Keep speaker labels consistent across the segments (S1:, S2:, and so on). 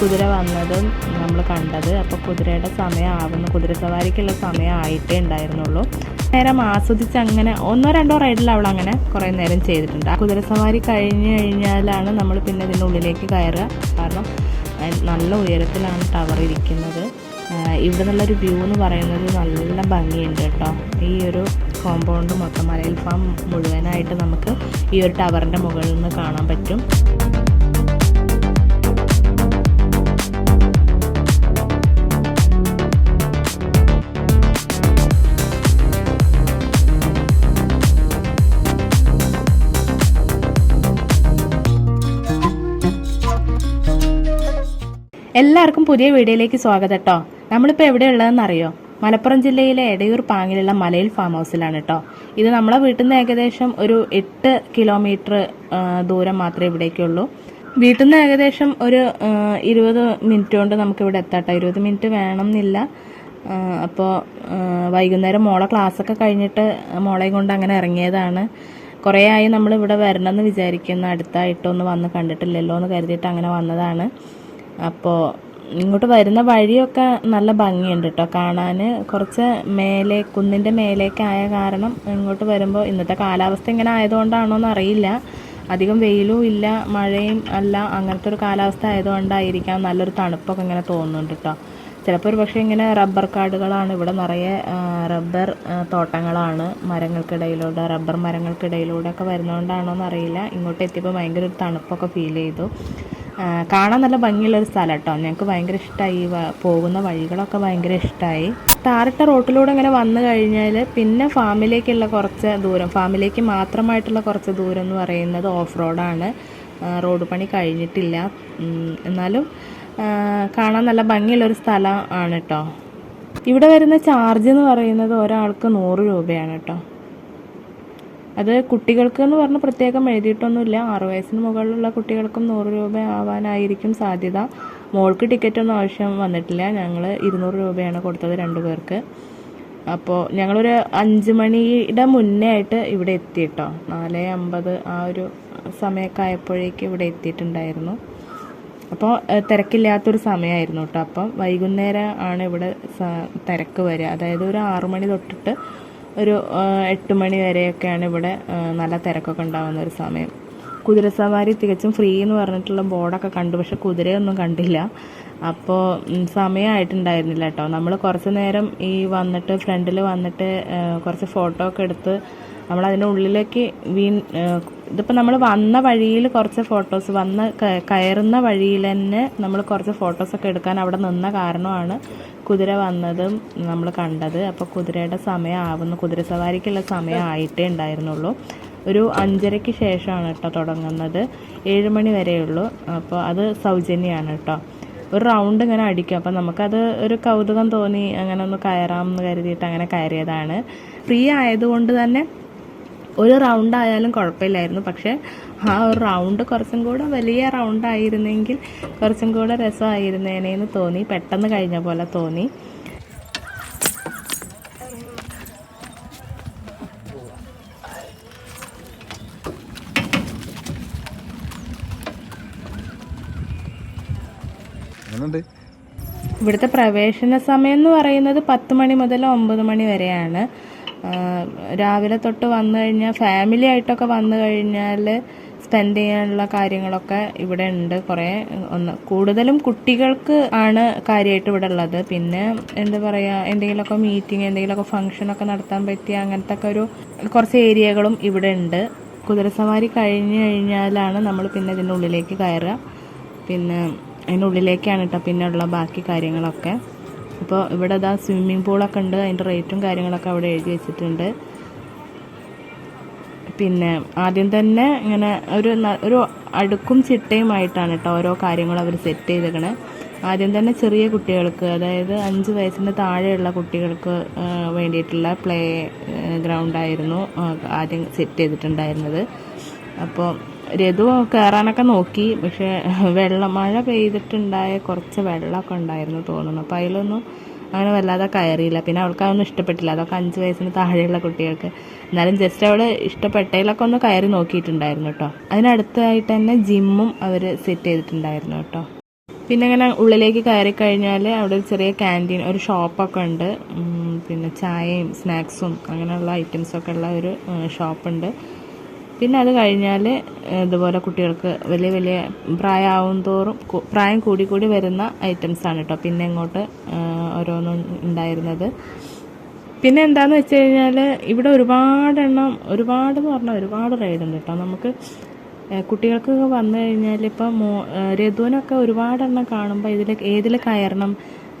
S1: കുതിര വന്നതും നമ്മൾ കണ്ടത്. അപ്പോൾ കുതിരയുടെ സമയം കുതിര സവാരിക്കുള്ള സമയം ആയിട്ടേ ഉണ്ടായിരുന്നുള്ളൂ. നേരം ആസ്വദിച്ച് അങ്ങനെ ഒന്നോ രണ്ടോ റൈഡിൽ അവൾ അങ്ങനെ കുറേ നേരം ചെയ്തിട്ടുണ്ട്. കുതിര സവാരി കഴിഞ്ഞ് കഴിഞ്ഞാലാണ് നമ്മൾ പിന്നെ ഇതിന്റെ ഉള്ളിലേക്ക് കയറുക. കാരണം നല്ല ഉയരത്തിലാണ് ടവർ ഇരിക്കുന്നത്. ഇവിടെ നിന്നുള്ളൊരു വ്യൂ എന്ന് പറയുന്നത് നല്ല ഭംഗിയുണ്ട് കേട്ടോ. ഈ ഒരു കോമ്പൗണ്ട് മൊത്തം മലയിൽ ഫാം മുഴുവനായിട്ട് നമുക്ക് ഈ ഒരു ടവറിന്റെ മുകളിൽ നിന്ന് കാണാൻ പറ്റും. എല്ലാവർക്കും പുതിയ വീഡിയോയിലേക്ക് സ്വാഗതം കേട്ടോ. നമ്മളിപ്പോൾ എവിടെയുള്ളതെന്ന് അറിയോ? മലപ്പുറം ജില്ലയിലെ എടയൂർ പാങ്ങിലുള്ള മലയിൽ ഫാം ഹൗസിലാണ് കേട്ടോ. ഇത് നമ്മളെ വീട്ടിൽ നിന്ന് ഏകദേശം ഒരു എട്ട് കിലോമീറ്റർ ദൂരം മാത്രമേ ഇവിടേക്കുള്ളൂ. വീട്ടിൽ നിന്ന് ഏകദേശം ഒരു ഇരുപത് മിനിറ്റ് കൊണ്ട് നമുക്ക് ഇവിടെ എത്താം കേട്ടോ. ഇരുപത് മിനിറ്റ് വേണം എന്നില്ല അപ്പോൾ വൈകുന്നേരം മോളെ ക്ലാസ്സൊക്കെ കഴിഞ്ഞിട്ട് മോളെയും കൊണ്ട് അങ്ങനെ ഇറങ്ങിയതാണ്. കുറേ ആയി നമ്മൾ ഇവിടെ വരണമെന്ന് വിചാരിക്കുന്ന. അടുത്തായിട്ടൊന്ന് വന്ന് കണ്ടിട്ടില്ലല്ലോ എന്ന് കരുതിയിട്ട് അങ്ങനെ വന്നതാണ്. അപ്പോൾ ഇങ്ങോട്ട് വരുന്ന വഴിയൊക്കെ നല്ല ഭംഗിയുണ്ട് കേട്ടോ കാണാൻ കുറച്ച് മേലെ കുന്നിന്റെ മേലേക്കായ കാരണം ഇങ്ങോട്ട് വരുമ്പോൾ ഇന്നത്തെ കാലാവസ്ഥ ഇങ്ങനെ ആയതുകൊണ്ടാണോ എന്നറിയില്ല. അധികം വെയിലും ഇല്ല മഴയും അല്ല അങ്ങനത്തെ ഒരു കാലാവസ്ഥ ആയതുകൊണ്ടായിരിക്കാം നല്ലൊരു തണുപ്പൊക്കെ ഇങ്ങനെ തോന്നുന്നുണ്ട് കേട്ടോ ചിലപ്പോൾ ഒരു പക്ഷേ ഇങ്ങനെ റബ്ബർ കാടുകളാണ്. ഇവിടെ നിറയെ റബ്ബർ തോട്ടങ്ങളാണ് മരങ്ങൾക്കിടയിലൂടെ റബ്ബർ മരങ്ങൾക്കിടയിലൂടെ ഒക്കെ വരുന്നതുകൊണ്ടാണോ എന്നറിയില്ല. ഇങ്ങോട്ട് എത്തിയപ്പോൾ ഭയങ്കര ഒരു തണുപ്പൊക്കെ ഫീൽ ചെയ്തു. കാണാൻ നല്ല ഭംഗിയുള്ളൊരു സ്ഥലം കേട്ടോ ഞങ്ങൾക്ക് ഭയങ്കര ഇഷ്ടമായി പോകുന്ന വഴികളൊക്കെ ഭയങ്കര ഇഷ്ടമായി ടാറിട്ട റോട്ടിലൂടെ ഇങ്ങനെ വന്നു കഴിഞ്ഞാൽ പിന്നെ ഫാമിലേക്കുള്ള കുറച്ച് ദൂരം ഫാമിലേക്ക് മാത്രമായിട്ടുള്ള കുറച്ച് ദൂരം എന്ന് പറയുന്നത് ഓഫ് റോഡാണ്. റോഡ് പണി കഴിഞ്ഞിട്ടില്ല. എന്നാലും കാണാൻ നല്ല ഭംഗിയുള്ളൊരു സ്ഥലം ആണ് കേട്ടോ ഇവിടെ വരുന്ന ചാർജ് എന്ന് പറയുന്നത് ഒരാൾക്ക് നൂറ് രൂപയാണ് കേട്ടോ അത് കുട്ടികൾക്ക് എന്ന് പറഞ്ഞ് പ്രത്യേകം എഴുതിയിട്ടൊന്നുമില്ല. ആറു വയസ്സിന് മുകളിലുള്ള കുട്ടികൾക്കും നൂറ് രൂപ ആവാനായിരിക്കും സാധ്യത. മോൾക്ക് ടിക്കറ്റ് ഒന്നും ആവശ്യം വന്നിട്ടില്ല. ഞങ്ങൾ ഇരുന്നൂറ് രൂപയാണ് കൊടുത്തത് രണ്ടു പേർക്ക്. അപ്പോൾ ഞങ്ങളൊരു അഞ്ച് മണിയുടെ മുന്നേ ആയിട്ട് ഇവിടെ എത്തി കേട്ടോ നാല് അമ്പത് ആ ഒരു സമയമൊക്കെ ആയപ്പോഴേക്കും ഇവിടെ എത്തിയിട്ടുണ്ടായിരുന്നു. അപ്പോൾ തിരക്കില്ലാത്തൊരു സമയമായിരുന്നു കേട്ടോ. അപ്പം വൈകുന്നേരം ആണ് ഇവിടെ തിരക്ക് വരിക. അതായത് ഒരു ആറു മണി തൊട്ടിട്ട് ഒരു എട്ട് മണി വരെയൊക്കെയാണ് ഇവിടെ നല്ല തിരക്കൊക്കെ ഉണ്ടാകുന്ന ഒരു സമയം. കുതിര സവാരി തികച്ചും ഫ്രീ എന്ന് പറഞ്ഞിട്ടുള്ള ബോർഡൊക്കെ കണ്ടു പക്ഷെ കുതിരയൊന്നും കണ്ടില്ല. അപ്പോൾ സമയമായിട്ടുണ്ടായിരുന്നില്ല കേട്ടോ. നമ്മൾ കുറച്ച് നേരം ഈ വന്നിട്ട് ഫ്രണ്ടിൽ വന്നിട്ട് കുറച്ച് ഫോട്ടോ ഒക്കെ എടുത്ത് നമ്മൾ അതിന്റെ ഉള്ളിലേക്ക് വീ ഇതിപ്പോൾ നമ്മൾ വന്ന വഴിയിൽ കുറച്ച് ഫോട്ടോസ് വന്ന് കയറുന്ന വഴിയിൽ തന്നെ നമ്മൾ കുറച്ച് ഫോട്ടോസൊക്കെ എടുക്കാൻ അവിടെ നിന്ന കാരണമാണ് കുതിര വന്നതും നമ്മൾ കണ്ടത്. അപ്പോൾ കുതിരയുടെ സമയം ആവുന്നു കുതിര സവാരിക്കുള്ള സമയം ആയിട്ടേ ഉണ്ടായിരുന്നുള്ളൂ. ഒരു അഞ്ചരയ്ക്ക് ശേഷമാണ് കേട്ടോ തുടങ്ങുന്നത്. ഏഴ് മണി വരെയുള്ളൂ. അപ്പോൾ അത് സൗജന്യമാണ് കേട്ടോ. ഒരു റൗണ്ട് ഇങ്ങനെ അടിക്കും. അപ്പം നമുക്കത് ഒരു കൗതുകം തോന്നി അങ്ങനെ ഒന്ന് കയറാം എന്ന് കരുതിയിട്ട് അങ്ങനെ കയറിയതാണ്. ഫ്രീ ആയതുകൊണ്ട് തന്നെ ഒരു റൗണ്ട് ആയാലും കുഴപ്പമില്ലായിരുന്നു. പക്ഷേ ആ ഒരു റൗണ്ട് കുറച്ചും കൂടെ വലിയ റൗണ്ട് ആയിരുന്നെങ്കിൽ കുറച്ചും കൂടെ രസമായിരുന്നേനേന്ന് തോന്നി. പെട്ടെന്ന് കഴിഞ്ഞ പോലെ തോന്നി. ഇവിടുത്തെ പ്രവേശന സമയം എന്ന് പറയുന്നത് പത്ത് മണി മുതൽ ഒമ്പത് മണി വരെയാണ്. രാവിലെ തൊട്ട് വന്നു കഴിഞ്ഞാൽ ഫാമിലി ആയിട്ടൊക്കെ വന്നു കഴിഞ്ഞാൽ സ്പെൻഡ് ചെയ്യാനുള്ള കാര്യങ്ങളൊക്കെ ഇവിടെ ഉണ്ട് കുറേ. ഒന്ന് കൂടുതലും കുട്ടികൾക്ക് ആണ് കാര്യമായിട്ട് ഇവിടെ ഉള്ളത്. പിന്നെ എന്താ പറയുക എന്തെങ്കിലുമൊക്കെ മീറ്റിംഗ് എന്തെങ്കിലുമൊക്കെ ഫംഗ്ഷനൊക്കെ നടത്താൻ പറ്റിയ അങ്ങനത്തെ ഒക്കെ ഒരു കുറച്ച് ഏരിയകളും ഇവിടെ ഉണ്ട്. കുതിരസവാരി കഴിഞ്ഞ് കഴിഞ്ഞാലാണ് നമ്മൾ പിന്നെ ഇതിന്റെ ഉള്ളിലേക്ക് കയറുക. പിന്നെ അതിനുള്ളിലേക്കാണ് കേട്ടോ പിന്നെ ഉള്ള ബാക്കി കാര്യങ്ങളൊക്കെ. അപ്പോൾ ഇവിടെ ഇതാ സ്വിമ്മിംഗ് പൂളൊക്കെ ഉണ്ട്. അതിന്റെ റേറ്റും കാര്യങ്ങളൊക്കെ അവിടെ എഴുതി വെച്ചിട്ടുണ്ട്. പിന്നെ ആദ്യം തന്നെ ഇങ്ങനെ ഒരു ഒരു അടുക്കും ചിട്ടയുമായിട്ടാണ് കേട്ടോ ഓരോ കാര്യങ്ങളും അവർ സെറ്റ് ചെയ്തേക്കണേ. ആദ്യം തന്നെ ചെറിയ കുട്ടികൾക്ക് അതായത് അഞ്ച് വയസ്സിന് താഴെയുള്ള കുട്ടികൾക്ക് വേണ്ടിയിട്ടുള്ള പ്ലേ ഗ്രൗണ്ടായിരുന്നു ആദ്യം സെറ്റ് ചെയ്തിട്ടുണ്ടായിരുന്നത്. അപ്പോൾ രഘു കയറാനൊക്കെ നോക്കി. പക്ഷേ വെള്ളം മഴ പെയ്തിട്ടുണ്ടായ കുറച്ച് വെള്ളമൊക്കെ ഉണ്ടായിരുന്നു തോന്നുന്നു. അപ്പോൾ അതിലൊന്നും അങ്ങനെ വല്ലാതെ കയറിയില്ല. പിന്നെ അവൾക്ക് അതൊന്നും ഇഷ്ടപ്പെട്ടില്ല. അതൊക്കെ അഞ്ച് വയസ്സിന് താഴെയുള്ള കുട്ടികൾക്ക്. എന്നാലും ജസ്റ്റ് അവൾ ഇഷ്ടപ്പെട്ടതിലൊക്കെ ഒന്ന് കയറി നോക്കിയിട്ടുണ്ടായിരുന്നു കേട്ടോ. അതിനടുത്തായിട്ട് തന്നെ ജിമ്മും അവർ സെറ്റ് ചെയ്തിട്ടുണ്ടായിരുന്നു കേട്ടോ. പിന്നെ ഇങ്ങനെ ഉള്ളിലേക്ക് കയറി കഴിഞ്ഞാൽ അവിടെ ഒരു ചെറിയ ക്യാന്റീൻ ഒരു ഷോപ്പൊക്കെ ഉണ്ട്. പിന്നെ ചായയും സ്നാക്സും അങ്ങനെയുള്ള ഐറ്റംസൊക്കെ ഉള്ള ഒരു ഷോപ്പുണ്ട്. പിന്നെ അത് കഴിഞ്ഞാൽ ഇതുപോലെ കുട്ടികൾക്ക് വലിയ വലിയ പ്രായമാവും തോറും പ്രായം കൂടി കൂടി വരുന്ന ആണ് കേട്ടോ പിന്നെ ഇങ്ങോട്ട് ഓരോന്നും ഉണ്ടായിരുന്നത്. പിന്നെ എന്താന്ന് വെച്ച് കഴിഞ്ഞാൽ ഇവിടെ ഒരുപാടെണ്ണം ഒരുപാട് എന്ന് പറഞ്ഞാൽ ഒരുപാട് റൈഡ് ഉണ്ട് കേട്ടോ നമുക്ക് കുട്ടികൾക്ക് കുട്ടികൾക്കൊക്കെ വന്നു കഴിഞ്ഞാൽ ഇപ്പം മോ രഘുവിനൊക്കെ ഒരുപാടെണ്ണം കാണുമ്പോൾ ഇതിൽ ഏതിൽ കയറണം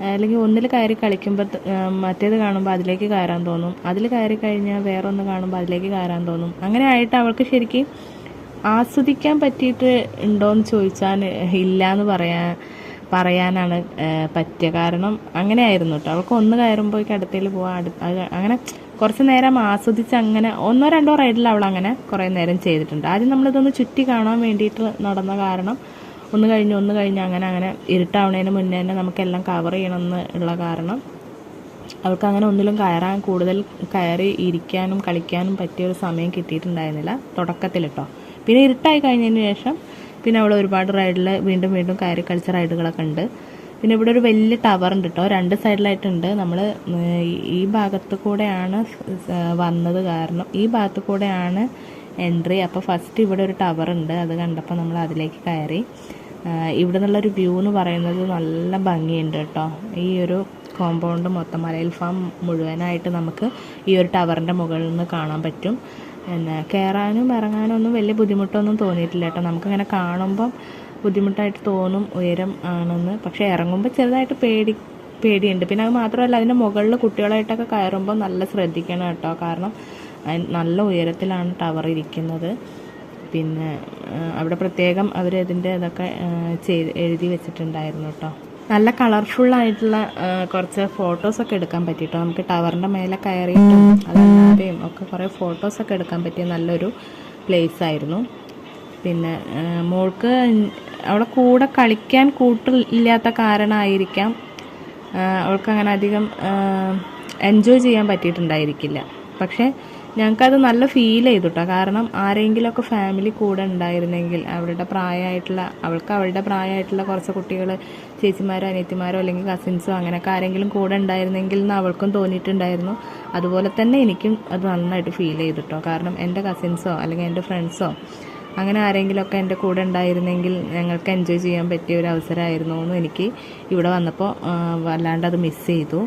S1: അല്ലെങ്കിൽ ഒന്നിൽ കയറി കളിക്കുമ്പോൾ മറ്റേത് കാണുമ്പോൾ അതിലേക്ക് കയറാൻ തോന്നും. അതിൽ കയറി കഴിഞ്ഞാൽ വേറൊന്ന് കാണുമ്പോൾ അതിലേക്ക് കയറാൻ തോന്നും. അങ്ങനെ ആയിട്ട് അവൾക്ക് ശരിക്കും ആസ്വദിക്കാൻ പറ്റിയിട്ട് ഉണ്ടോയെന്ന് ചോദിച്ചാൽ ഇല്ല എന്ന് പറയാൻ പറയാനാണ് പറ്റിയ കാരണം അങ്ങനെ ആയിരുന്നു കേട്ടോ അവൾക്ക് ഒന്ന് കയറുമ്പോഴേക്ക് അടുത്തേൽ അടു അങ്ങനെ കുറച്ച് നേരം ആസ്വദിച്ച് അങ്ങനെ ഒന്നോ രണ്ടോ റൈഡിൽ അവൾ അങ്ങനെ കുറേ നേരം ചെയ്തിട്ടുണ്ട്. ആദ്യം നമ്മളിതൊന്ന് ചുറ്റി കാണാൻ വേണ്ടിയിട്ട് നടന്ന കാരണം ഒന്ന് കഴിഞ്ഞ് ഒന്ന് കഴിഞ്ഞ് അങ്ങനെ അങ്ങനെ ഇരുട്ടാവണതിന് മുന്നേ തന്നെ നമുക്കെല്ലാം കവർ ചെയ്യണമെന്ന് ഉള്ള കാരണം. അവൾക്ക് അങ്ങനെ ഒന്നിലും കയറാൻ കൂടുതൽ കയറി ഇരിക്കാനും കളിക്കാനും പറ്റിയ ഒരു സമയം കിട്ടിയിട്ടുണ്ടായിരുന്നില്ല തുടക്കത്തിൽ കേട്ടോ പിന്നെ ഇരുട്ടായി കഴിഞ്ഞതിന് ശേഷം പിന്നെ അവൾ ഒരുപാട് റൈഡിൽ വീണ്ടും വീണ്ടും കയറി കളിച്ച റൈഡുകളൊക്കെ ഉണ്ട്. പിന്നെ ഇവിടെ ഒരു വലിയ ടവർ ഉണ്ട് കേട്ടോ രണ്ട് സൈഡിലായിട്ടുണ്ട് നമ്മൾ ഈ ഭാഗത്ത് കൂടെയാണ് വന്നത് കാരണം. ഈ ഭാഗത്ത് കൂടെയാണ് എൻട്രി. അപ്പോൾ ഫസ്റ്റ് ഇവിടെ ഒരു ടവർ ഉണ്ട്. അത് കണ്ടപ്പോൾ നമ്മൾ അതിലേക്ക് കയറി. ഇവിടെ നിന്നുള്ളൊരു വ്യൂ എന്ന് പറയുന്നത് നല്ല ഭംഗിയുണ്ട് കേട്ടോ. ഈ ഒരു കോമ്പൗണ്ട് മൊത്തം മലയിൽ ഫാം മുഴുവനായിട്ട് നമുക്ക് ഈ ഒരു ടവറിന്റെ മുകളിൽ നിന്ന് കാണാൻ പറ്റും. പിന്നെ കയറാനും ഇറങ്ങാനും ഒന്നും വലിയ ബുദ്ധിമുട്ടൊന്നും തോന്നിയിട്ടില്ല കേട്ടോ. നമുക്കിങ്ങനെ കാണുമ്പം ബുദ്ധിമുട്ടായിട്ട് തോന്നും ഉയരം ആണെന്ന്. പക്ഷേ ഇറങ്ങുമ്പോൾ ചെറുതായിട്ട് പേടി പേടിയുണ്ട്. പിന്നെ അത് മാത്രമല്ല അതിന്റെ മുകളിൽ കുട്ടികളായിട്ടൊക്കെ കയറുമ്പോൾ നല്ല ശ്രദ്ധിക്കണം കേട്ടോ. കാരണം നല്ല ഉയരത്തിലാണ് ടവർ ഇരിക്കുന്നത്. പിന്നെ അവിടെ പ്രത്യേകം അവർ ഇതിന്റെ ഇതൊക്കെ ചെയ്ത് എഴുതി വെച്ചിട്ടുണ്ടായിരുന്നു കേട്ടോ നല്ല കളർഫുൾ ആയിട്ടുള്ള കുറച്ച് ഫോട്ടോസൊക്കെ എടുക്കാൻ പറ്റി കേട്ടോ നമുക്ക് ടവറിന്റെ മേലെ കയറിയിട്ടും അതല്ലാതെയും ഒക്കെ കുറേ ഫോട്ടോസൊക്കെ എടുക്കാൻ പറ്റിയ നല്ലൊരു പ്ലേസ് ആയിരുന്നു. പിന്നെ മോൾക്ക് അവിടെ കൂടെ കളിക്കാൻ കൂട്ടില്ലാത്ത കാരണമായിരിക്കാം അവൾക്ക് അങ്ങനെ അധികം എൻജോയ് ചെയ്യാൻ പറ്റിയിട്ടുണ്ടായിരിക്കില്ല. പക്ഷേ ഞങ്ങൾക്കത് നല്ല ഫീൽ ചെയ്തു കേട്ടോ കാരണം ആരെങ്കിലുമൊക്കെ ഫാമിലി കൂടെ ഉണ്ടായിരുന്നെങ്കിൽ അവരുടെ പ്രായമായിട്ടുള്ള അവൾക്ക് അവളുടെ പ്രായമായിട്ടുള്ള കുറച്ച് കുട്ടികൾ ചേച്ചിമാരോ അനിയത്തിമാരോ അല്ലെങ്കിൽ കസിൻസോ അങ്ങനെയൊക്കെ ആരെങ്കിലും കൂടെ ഉണ്ടായിരുന്നെങ്കിൽ എന്ന് അവൾക്കും തോന്നിയിട്ടുണ്ടായിരുന്നു. അതുപോലെ തന്നെ എനിക്കും അത് നന്നായിട്ട് ഫീൽ ചെയ്തു കേട്ടോ കാരണം എന്റെ കസിൻസോ അല്ലെങ്കിൽ എന്റെ ഫ്രണ്ട്സോ അങ്ങനെ ആരെങ്കിലുമൊക്കെ എന്റെ കൂടെ ഉണ്ടായിരുന്നെങ്കിൽ ഞങ്ങൾക്ക് എൻജോയ് ചെയ്യാൻ പറ്റിയ ഒരു അവസരമായിരുന്നു എന്ന് എനിക്ക് ഇവിടെ വന്നപ്പോൾ വല്ലാണ്ട് അത് മിസ് ചെയ്തു.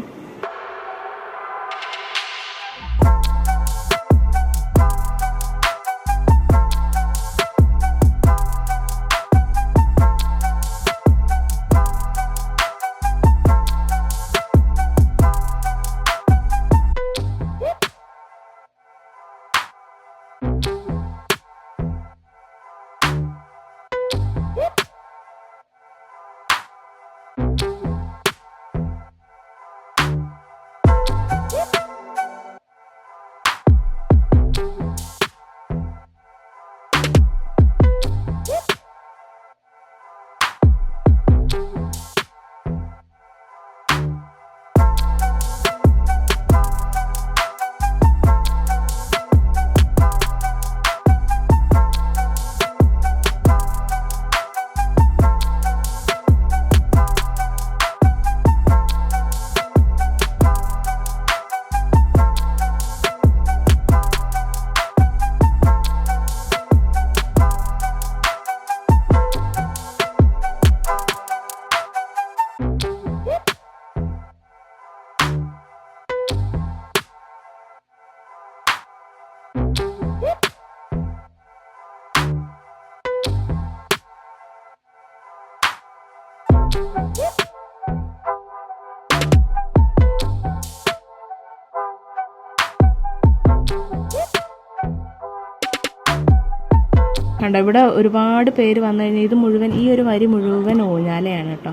S1: കണ്ടോ? ഇവിടെ ഒരുപാട് പേര് വന്നു കഴിഞ്ഞാൽ ഇത് മുഴുവൻ ഈ ഒരു വരി മുഴുവൻ ഊഞ്ഞാലയാണ് കേട്ടോ.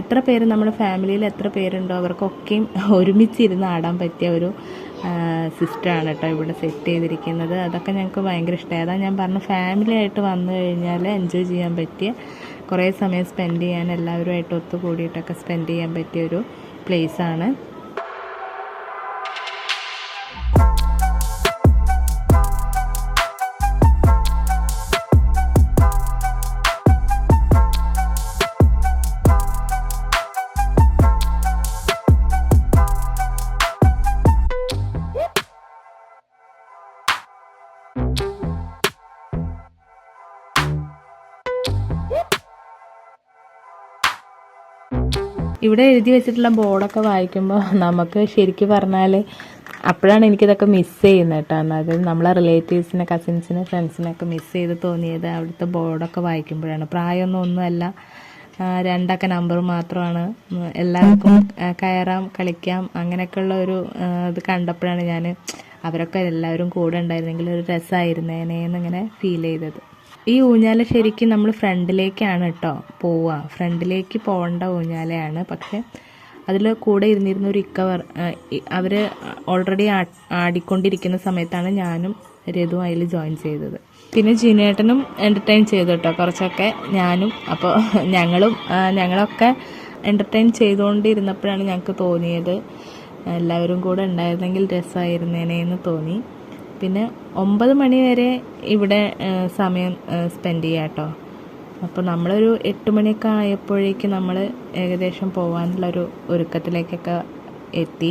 S1: എത്ര പേര് നമ്മുടെ ഫാമിലിയിൽ എത്ര പേരുണ്ടോ അവർക്കൊക്കെയും ഒരുമിച്ചിരുന്ന് ആടാൻ പറ്റിയ ഒരു സിസ്റ്റമാണ് കേട്ടോ ഇവിടെ സെറ്റ് ചെയ്തിരിക്കുന്നത്. അതൊക്കെ ഞങ്ങൾക്ക് ഭയങ്കര ഇഷ്ടമായി അതാ ഞാൻ പറഞ്ഞു ഫാമിലി ആയിട്ട് വന്നു കഴിഞ്ഞാൽ എൻജോയ് ചെയ്യാൻ പറ്റിയ കുറേ സമയം സ്പെൻഡ് ചെയ്യാൻ എല്ലാവരുമായിട്ട് ഒത്തുകൂടിയിട്ടൊക്കെ സ്പെൻഡ് ചെയ്യാൻ പറ്റിയ ഒരു പ്ലേസാണ് ഇവിടെ എഴുതി വെച്ചിട്ടുള്ള ബോർഡൊക്കെ വായിക്കുമ്പോൾ നമുക്ക് ശരിക്കും പറഞ്ഞാൽ അപ്പോഴാണ് എനിക്കിതൊക്കെ മിസ് ചെയ്യുന്നത് കേട്ടോ. അതായത് നമ്മളെ റിലേറ്റീവ്സിനെ കസിൻസിനെ ഫ്രണ്ട്സിനൊക്കെ മിസ് ചെയ്ത് തോന്നിയത് അവിടുത്തെ ബോർഡൊക്കെ വായിക്കുമ്പോഴാണ്. പ്രായമൊന്നും ഒന്നുമല്ല. രണ്ടൊക്കെ നമ്പർ മാത്രമാണ്. എല്ലാവർക്കും കയറാം കളിക്കാം അങ്ങനെയൊക്കെയുള്ള ഒരു ഇത് കണ്ടപ്പോഴാണ് ഞാൻ അവരൊക്കെ എല്ലാവരും കൂടെ ഉണ്ടായിരുന്നെങ്കിൽ ഒരു രസമായിരുന്നേനെ എന്നിങ്ങനെ ഫീൽ ചെയ്തത്. ഈ ഊഞ്ഞാല ശരിക്കും നമ്മൾ ഫ്രണ്ടിലേക്കാണ് കേട്ടോ പോവുക. ഫ്രണ്ടിലേക്ക് പോകേണ്ട ഊഞ്ഞാലയാണ്. പക്ഷെ അതിൽ കൂടെ ഇരുന്നിരുന്ന ഒരു ഇക്ക അവർ ഓൾറെഡി ആടിക്കൊണ്ടിരിക്കുന്ന സമയത്താണ് ഞാനും രതു അതിൽ ജോയിൻ ചെയ്തത്. പിന്നെ ജിനേട്ടനും എന്റർടൈൻ ചെയ്തു കേട്ടോ കുറച്ചൊക്കെ ഞാനും. അപ്പോൾ ഞങ്ങളും ഞങ്ങളൊക്കെ എന്റർടൈൻ ചെയ്തുകൊണ്ടിരുന്നപ്പോഴാണ് ഞങ്ങൾക്ക് തോന്നിയത്. എല്ലാവരും കൂടെ ഉണ്ടായിരുന്നെങ്കിൽ രസമായിരുന്നേനെ എന്ന് തോന്നി. പിന്നെ ഒമ്പത് മണി വരെ ഇവിടെ സമയം സ്പെൻഡ് ചെയ്യാം കേട്ടോ അപ്പോൾ നമ്മളൊരു എട്ട് മണിയൊക്കെ ആയപ്പോഴേക്കും നമ്മൾ ഏകദേശം പോകാനുള്ളൊരു ഒരുക്കത്തിലേക്കൊക്കെ എത്തി.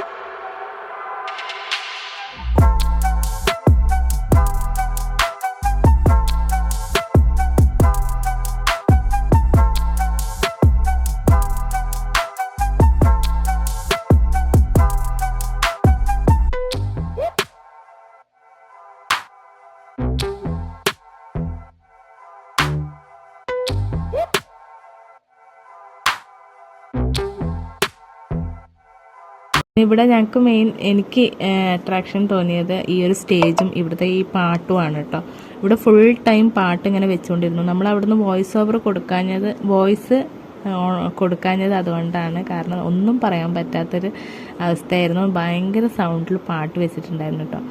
S1: ഇവിടെ ഞങ്ങൾക്ക് മെയിൻ എനിക്ക് അട്രാക്ഷൻ തോന്നിയത് ഈ ഒരു സ്റ്റേജും ഇവിടുത്തെ ഈ പാട്ടുമാണ് കേട്ടോ ഇവിടെ ഫുൾ ടൈം പാട്ട് ഇങ്ങനെ വെച്ചുകൊണ്ടിരുന്നു നമ്മൾ അവിടുന്ന് വോയിസ് ഓവർ കൊടുക്കാഞ്ഞത് വോയിസ് കൊടുക്കാഞ്ഞത് അതുകൊണ്ടാണ്. കാരണം ഒന്നും പറയാൻ പറ്റാത്തൊരു അവസ്ഥയായിരുന്നു. ഭയങ്കര സൗണ്ടിൽ പാട്ട് വെച്ചിട്ടുണ്ടായിരുന്നു കേട്ടോ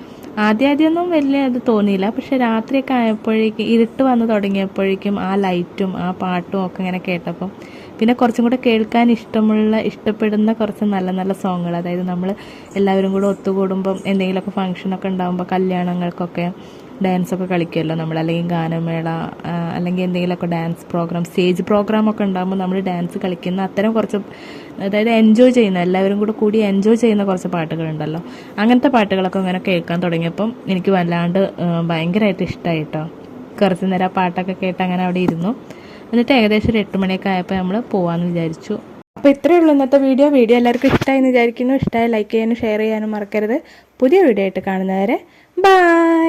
S1: ആദ്യം ആദ്യമൊന്നും വലിയ ഇത് തോന്നിയില്ല. പക്ഷെ രാത്രിയൊക്കെ ആയപ്പോഴേക്കും ഇരുട്ട് വന്ന് തുടങ്ങിയപ്പോഴേക്കും ആ ലൈറ്റും ആ പാട്ടും ഒക്കെ ഇങ്ങനെ കേട്ടപ്പം പിന്നെ കുറച്ചും കൂടെ കേൾക്കാൻ ഇഷ്ടമുള്ള ഇഷ്ടപ്പെടുന്ന കുറച്ച് നല്ല നല്ല സോങ്ങുകൾ അതായത് നമ്മൾ എല്ലാവരും കൂടെ ഒത്തുകൂടുമ്പം എന്തെങ്കിലുമൊക്കെ ഫംഗ്ഷനൊക്കെ ഉണ്ടാകുമ്പോൾ കല്യാണങ്ങൾക്കൊക്കെ ഡാൻസൊക്കെ കളിക്കുമല്ലോ നമ്മൾ അല്ലെങ്കിൽ ഗാനമേള അല്ലെങ്കിൽ എന്തെങ്കിലുമൊക്കെ ഡാൻസ് പ്രോഗ്രാം സ്റ്റേജ് പ്രോഗ്രാം ഒക്കെ ഉണ്ടാകുമ്പോൾ നമ്മൾ ഡാൻസ് കളിക്കുന്ന അത്തരം കുറച്ച് അതായത് എൻജോയ് ചെയ്യുന്ന എല്ലാവരും കൂടെ കൂടി എൻജോയ് ചെയ്യുന്ന കുറച്ച് പാട്ടുകളുണ്ടല്ലോ അങ്ങനത്തെ പാട്ടുകളൊക്കെ ഇങ്ങനെ കേൾക്കാൻ തുടങ്ങിയപ്പം എനിക്ക് വല്ലാണ്ട് ഭയങ്കരമായിട്ട് ഇഷ്ടമായി കേട്ടോ കുറച്ച് നേരം ആ പാട്ടൊക്കെ കേട്ട് അങ്ങനെ അവിടെ ഇരുന്നു. എന്നിട്ട് ഏകദേശം ഒരു എട്ട് മണിയൊക്കെ ആയപ്പോൾ നമ്മൾ പോവാമെന്ന് വിചാരിച്ചു. അപ്പോൾ ഇത്രയേ ഉള്ളൂ ഇന്നത്തെ വീഡിയോ. വീഡിയോ എല്ലാവർക്കും ഇഷ്ടമായി എന്ന് വിചാരിക്കുന്നു. ഇഷ്ടമായി ലൈക്ക് ചെയ്യാനും ഷെയർ ചെയ്യാനും മറക്കരുത്. പുതിയ വീഡിയോ ആയിട്ട് കാണുന്നവരെ ബൈ